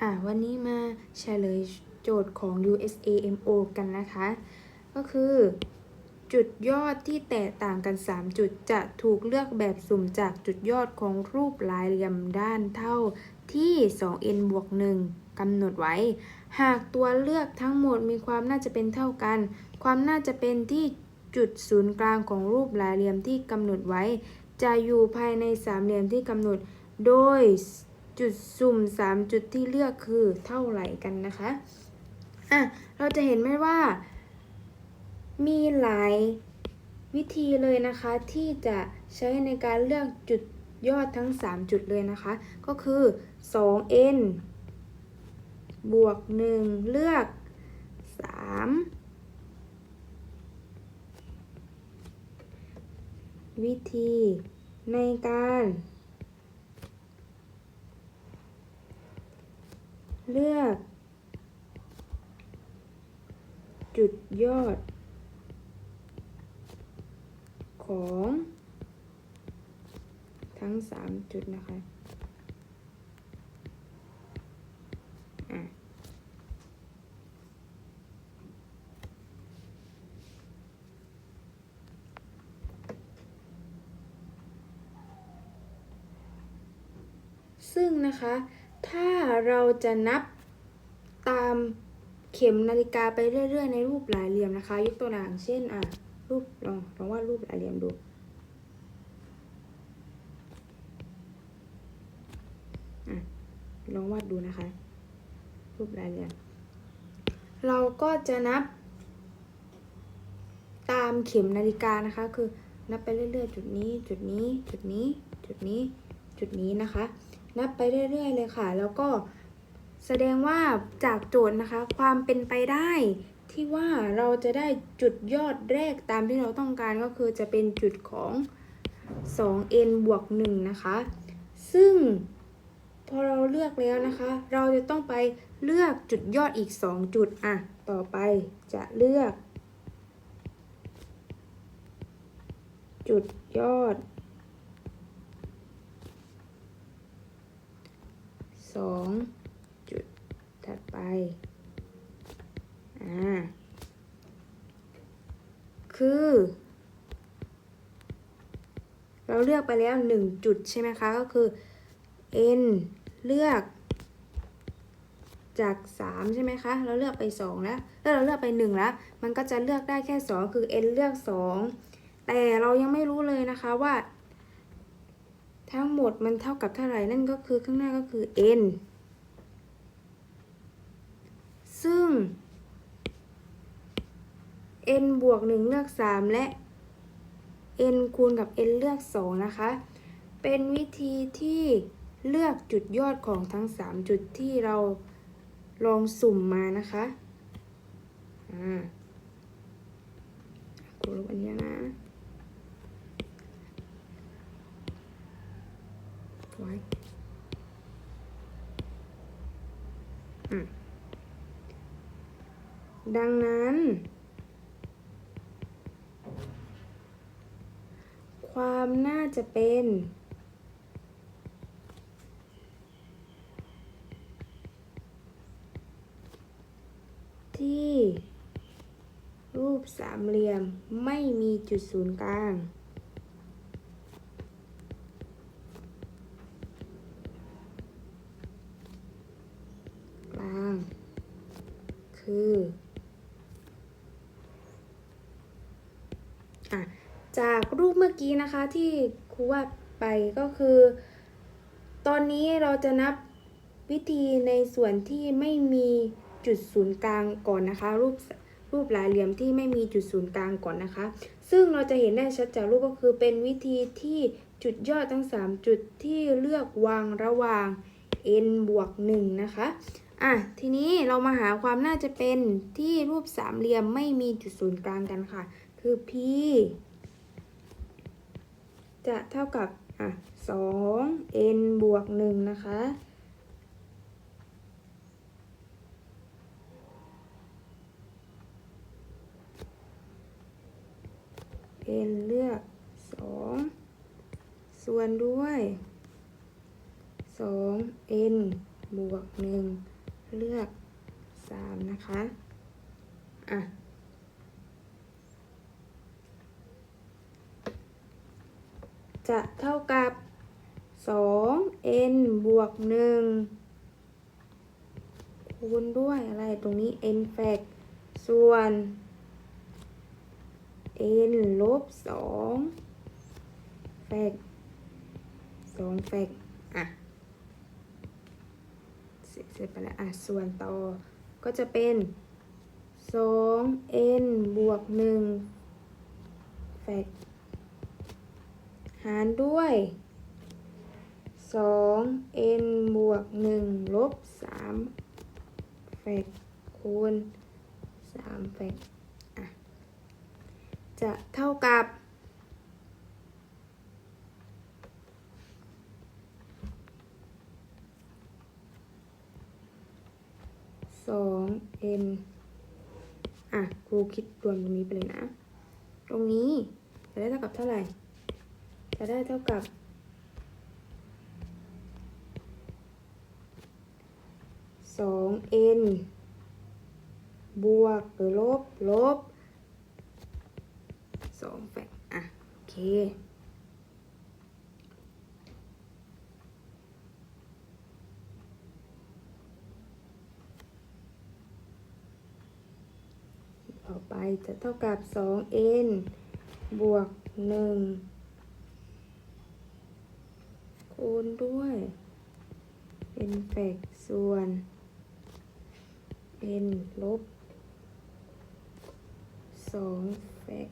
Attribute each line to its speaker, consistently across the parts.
Speaker 1: อะวันนี้มาเฉลยโจทย์ของ USAMO กันนะคะ ก็คือจุดยอดที่แตกต่างกัน 3 จุดจะถูกเลือกแบบสุ่มจากจุดยอดของรูปหลายเหลี่ยมด้านเท่าที่ 2n บวก1กำหนดไว้ หากตัวเลือกทั้งหมดมีความน่าจะเป็นเท่ากัน ความน่าจะเป็นที่จุดศูนย์กลางของรูปหลายเหลี่ยมที่กำหนดไว้ จะอยู่ภายในสามเหลี่ยมที่กำหนด โดย จุดสุ่ม 3 จุดที่เลือกคือเท่าไหร่กันนะคะอะเราจะเห็นไหมว่า มีหลายวิธีเลยนะคะที่จะใช้ในการเลือกจุดยอดทั้ง 3 จุดเลยนะคะ ก็คือ 2n บวก 1 เลือก 3 วิธีในการ เลือก จุดยอด ของ ทั้ง3จุดนะคะซึ่งนะคะ ถ้าเราจะนับตามเข็มนาฬิกาไปเรื่อย ๆ ในรูปหลายเหลี่ยมนะคะ ยกตัวอย่างเช่นอะรูปลองลองวาดรูปหลายเหลี่ยมดูอะลองวาดดูนะคะ รูปหลายเหลี่ยมเราก็จะนับ ตามเข็มนาฬิกานะคะ คือนับไปเรื่อยๆ จุดนี้ จุดนี้ จุดนี้ จุดนี้ จุดนี้นะคะ นับไปเรื่อย ๆ เลยค่ะ แล้วก็แสดงว่าจากโจทย์นะคะ ความเป็นไปได้ที่ว่าเราจะได้จุดยอดแรกตามที่เราต้องการก็คือจะเป็นจุดของ 2n บวก1นะคะ ซึ่งพอเราเลือกแล้วนะคะ เราจะต้องไปเลือกจุดยอดอีก 2 จุดอะต่อไปจะเลือก จุดยอด สองจุดถัดไปอ่าคือ เราเลือกไปแล้วหนึ่งจุดใช่ไหมคะ ก็คือ n เลือกจาก 3 ใช่ไหมคะ เราเลือกไป 2 แล้วแล้วเราเลือกไป 1 แล้ว มันก็จะเลือกได้แค่ 2 คือ n เลือก 2 แต่เรายังไม่รู้เลยนะคะว่า ทั้งหมดมันเท่ากับเท่าไหร่นั่นก็คือข้างหน้าก็คือ n ซึ่ง n บวก 1 เลือก 3 และ n คูณกับ n เลือก 2 นะคะ เป็นวิธีที่เลือกจุดยอดของทั้ง 3 จุดที่เราลองสุ่มมานะคะอ่ากูลบอันนี้นะ ว้ดังนั้น ความน่าจะเป็น ที่รูปสามเหลี่ยมไม่มีจุดศูนย์กลาง กลาง คืออะจากรูปเมื่อกี้นะคะที่ครูวาดไปก็คือ ตอนนี้เราจะนับวิธีในส่วนที่ไม่มีจุดศูนย์กลางก่อนนะคะ รูปรูปหลายเหลี่ยมที่ไม่มีจุดศูนย์กลางก่อนนะคะ ซึ่งเราจะเห็นได้ชัดจากรูปก็คือเป็นวิธีที่จุดยอดทั้ง 3 จุดที่เลือกวางระหว่าง n บวก1นะคะ อะทีนี้เรามาหาความน่าจะเป็นที่รูปสามเหลี่ยมไม่มีจุดศูนย์กลางกันค่ะ คือ p จะเท่ากับอะ2 n บวก1นะคะ n เลือก2ส่วนด้วย2 n บวกหนึ่ง เลือกสามนะคะ อะ จะเท่ากับสอง n บวกหนึ่งคูณด้วยอะไรตรงนี้ n แฟกส่วน n ลบสองแฟกสองแฟกอะ เสร็จไปแล้วอะส่วนต่อก็จะเป็นสอง n บวกหนึ่งแฟกหารด้วยสอง n บวกหนึ่งลบสามแฟกคูณสามแฟกอะจะเท่ากับ สอง n อะครูคิดรวมตรงนี้ไปเลยนะ ตรงนี้จะได้เท่ากับเท่าไหร่ จะได้เท่ากับสอง n บวกหรือลบ ลบสองแฟกอะ โอเค ต่อไปจะเท่ากับ 2n บวก 1 คูณด้วย n แฟกส่วน n ลบ 2แฟก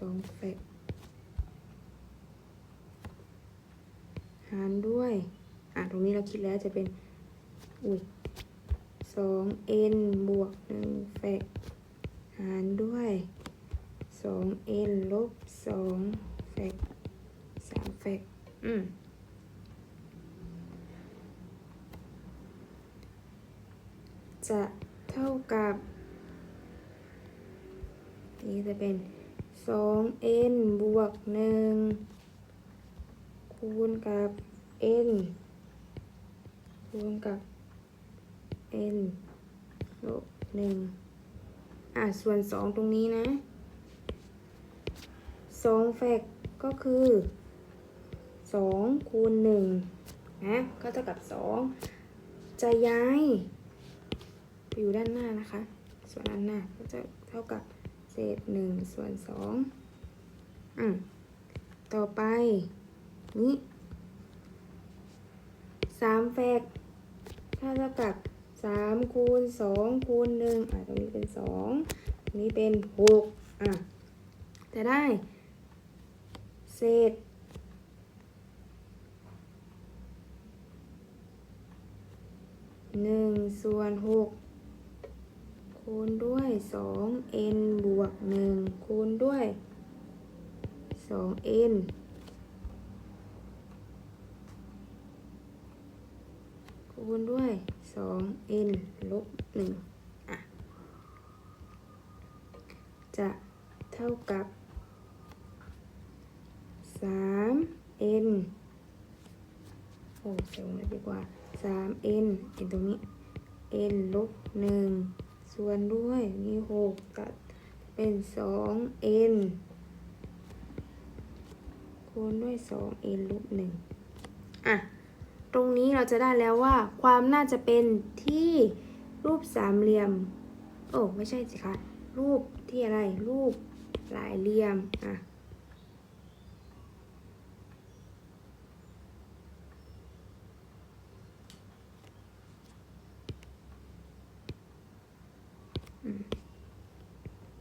Speaker 1: 2แฟกหารด้วย อะ ตรงนี้เราคิดแล้วจะเป็น อุ้ย สอง n บวกหนึ่งแฟกหารด้วยสอง n ลบสองแฟกสามแฟกอืมจะเท่ากับ นี่จะเป็นสอง n บวกหนึ่งคูณกับ n คูณกับ n ลบหนึ่งอะส่วนสองตรงนี้นะสองแฟกก็คือสองคูณหนึ่งนะก็เท่ากับสองจะย้ายไปอยู่ด้านหน้านะคะ ส่วนด้านหน้าก็จะเท่ากับเศษหนึ่งส่วนสองอืมต่อไปนี้สามแฟกถ้าเท่ากับ สามคูณสองคูณหนึ่งอะตรงนี้เป็นสองตรงนี้เป็นหกอะ จะได้ เศษหนึ่งส่วนหกคูณด้วยสอง n บวกหนึ่งคูณด้วยสอง n คูณด้วยสอง n ลบหนึ่งอะ จะเท่ากับสาม n โอ้ใส่วงเล็บดีกว่าสาม n เห็นตรงนี้ n ลบหนึ่งส่วนด้วยมีหกตัดเป็นสอง n คูณด้วยสอง n ลบหนึ่งอะ ตรงนี้เราจะได้แล้วว่า ความน่าจะเป็นที่รูปสามเหลี่ยม โอ้ไม่ใช่สิคะ รูปที่อะไร รูปหลายเหลี่ยม อะ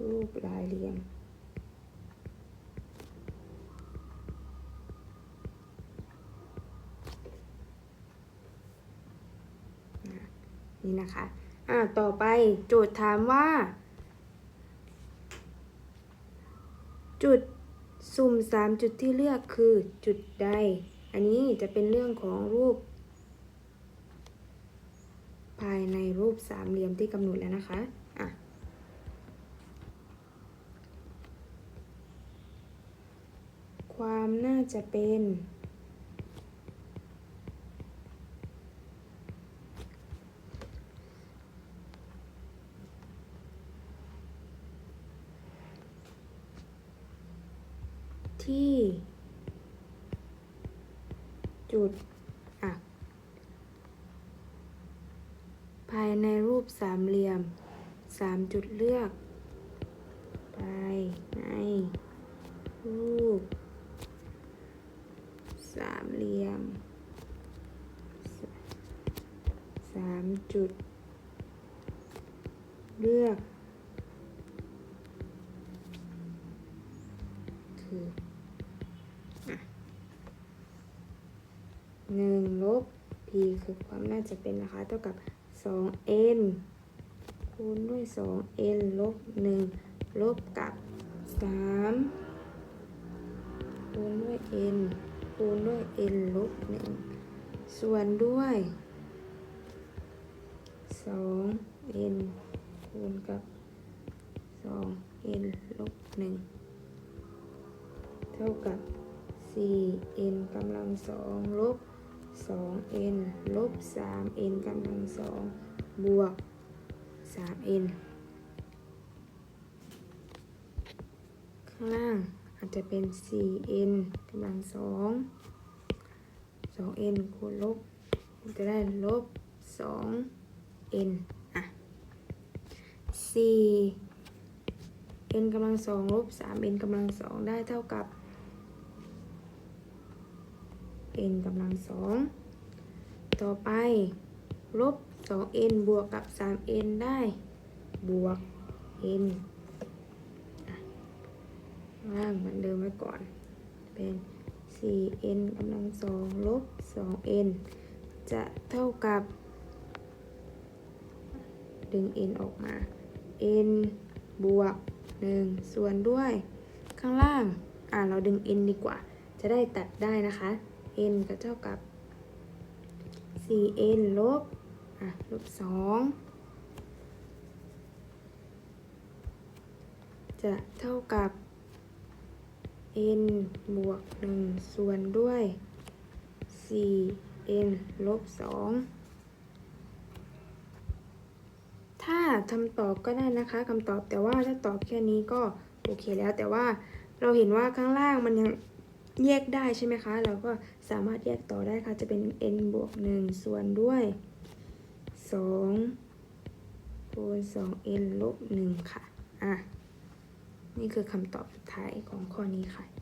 Speaker 1: รูปหลายเหลี่ยม นะคะ อ่า ต่อไปโจทย์ถามว่า จุดสุ่มสามจุดที่เลือกคือจุดใด อันนี้จะเป็นเรื่องของรูป ภายในรูปสามเหลี่ยมที่กำหนดแล้วนะคะอะความน่าจะเป็น ที่ จุดอะภายในรูปสามเหลี่ยมสามจุดเลือกภายในรูปสามเหลี่ยมสามจุดเลือกคือ 1 ลบ p คือความน่าจะเป็นนะคะ เท่ากับ 2n คูณด้วย 2n ลบ 1 ลบกับ 3 คูณด้วย n คูณด้วย n ลบ 1 ส่วนด้วย 2n คูณกับ 2n ลบ 1 เท่ากับ 4n กำลัง 2 ลบ 2n ลบ 3n กำลังสองบวก 3n ข้างล่างอาจจะเป็น 4n กำลังสอง 2n คูณลบจะได้ลบ 2n อะ 4 n กำลังสองลบ 3n กำลังสองได้เท่ากับ n กำลังสองต่อไป ลบ 2n บวกกับ 3n ได้ บวก n อะข้างล่างเหมือนเดิมไว้ก่อน เป็น 4n กำลังสองลบ 2n จะเท่ากับ ดึง n ออกมา n บวก 1 ส่วนด้วยข้างล่าง อ่าเราดึง n ดีกว่า จะได้ตัดได้นะคะ n ก็เท่ากับ 4n ลบอะลบ2จะเท่ากับ n บวก 1 ส่วนด้วย 4n ลบ2ถ้าทำตอบก็ได้นะคะคำตอบแต่ว่าถ้าตอบแค่นี้ก็โอเคแล้วแต่ว่าเราเห็นว่าข้างล่างมันยัง แยกได้ใช่ไหมคะ เราก็สามารถแยกต่อได้ค่ะ จะเป็น n บวก1ส่วนด้วย2คูณ 2n ลบ1ค่ะ อะ นี่คือคำตอบสุดท้ายของข้อนี้ค่ะ